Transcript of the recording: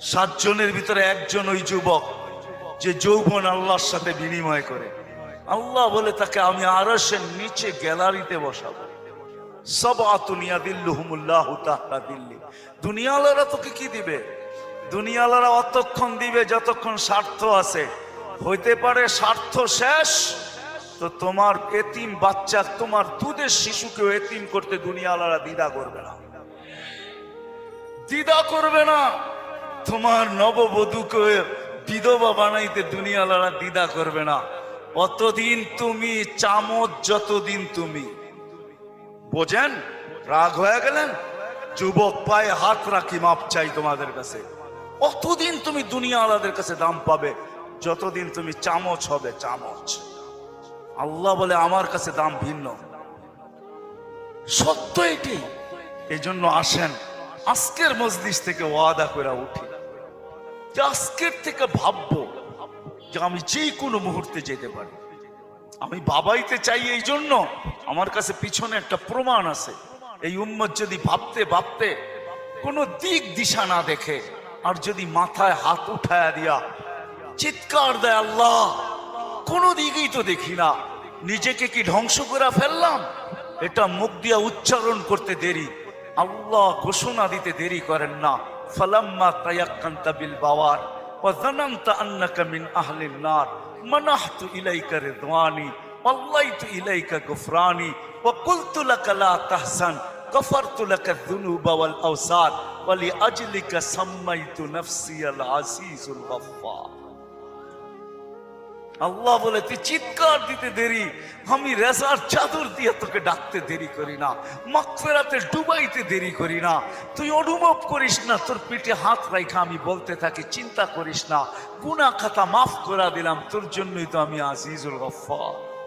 সাতজনের ভিতরে একজন ওই যুবক যে যৌবন আল্লাহর সাথে বিনিময় করে। আল্লাহ বলে তাকে, আমি আরসের নিচে গ্যালারিতে বসাবো। সব আতুনিয়া দিল্লুহুমুল্লাহ তাহলা দিল্লি। দুনিয়ালারা তোকে কি দিবে? দুনিয়ালারা অতক্ষণ দিবে যতক্ষণ স্বার্থ আছে। হইতে পারে স্বার্থ শেষ। তো তোমার এতিম বাচ্চা, তোমার দুধের শিশুকেও এতিম করতে দুনিয়ালারা দ্বিধা করবে না। দ্বিধা করবে না। তোমার নববধূকে বিধবা বানাইতে দুনিয়ালারা দ্বিধা করবে না। অতদিন তুমি চামচ যতদিন তুমি। বোঝেন? রাগ হয়ে গেলেন? যুবক পায়ে হাত রাখি, মাপ চাই তোমাদের কাছে। অতদিন তুমি দুনিয়াওয়ালাদের কাছে দাম পাবে, যতদিন তুমি চামচ হবে চামচ। আল্লাহ বলে, আমার কাছে দাম ভিন্ন। সত্য এটি। এই জন্য আসেন, আজকের মজলিস থেকে ওয়াদা করে উঠি। যে আজকের থেকে ভাববো যে আমি যে কোনো মুহূর্তে যেতে পারি। আমি বাবাইতে চাই এই জন্য আমার কাছে পিছনে একটা প্রমাণ আছে। এই উম্মত যদি ভাবতে ভাবতে কোনো দিক দিশা না দেখে আর যদি মাথায় হাত উঠায় দিয়া চিৎকার দেয়, আল্লাহ, কোনো দিকেই তো দেখি না। নিজেকে কি ধ্বংস করে ফেললাম? এটা মুখ দিয়া উচ্চারণ করতে দেরি। আল্লাহ ঘোষণা দিতে দেরি করেন না। فلما تيقنت بالبوار وظننت أنك من أهل النار منحت إليك رضواني وليت إليك غفراني وقلت لك لا تحزن غفرت لك الذنوب والأوسار ولأجلك سميت نفسي العزيز الغفار. আল্লাহ বলে তুই চিৎকার দিতে দেরি। আমি রেজার চাদর দিয়ে তোকে ডাকতে দেরি করি না। মাকফেরাতে ডুবাইতে দেরি করি না। তুই অনুভব করিস না, তোর পিঠে হাত রাইখা আমি বলতে থাকি, চিন্তা করিস না। গুনা খাতা মাফ করা দিলাম, তোর জন্যই তো আমি আজিজুল গফফার।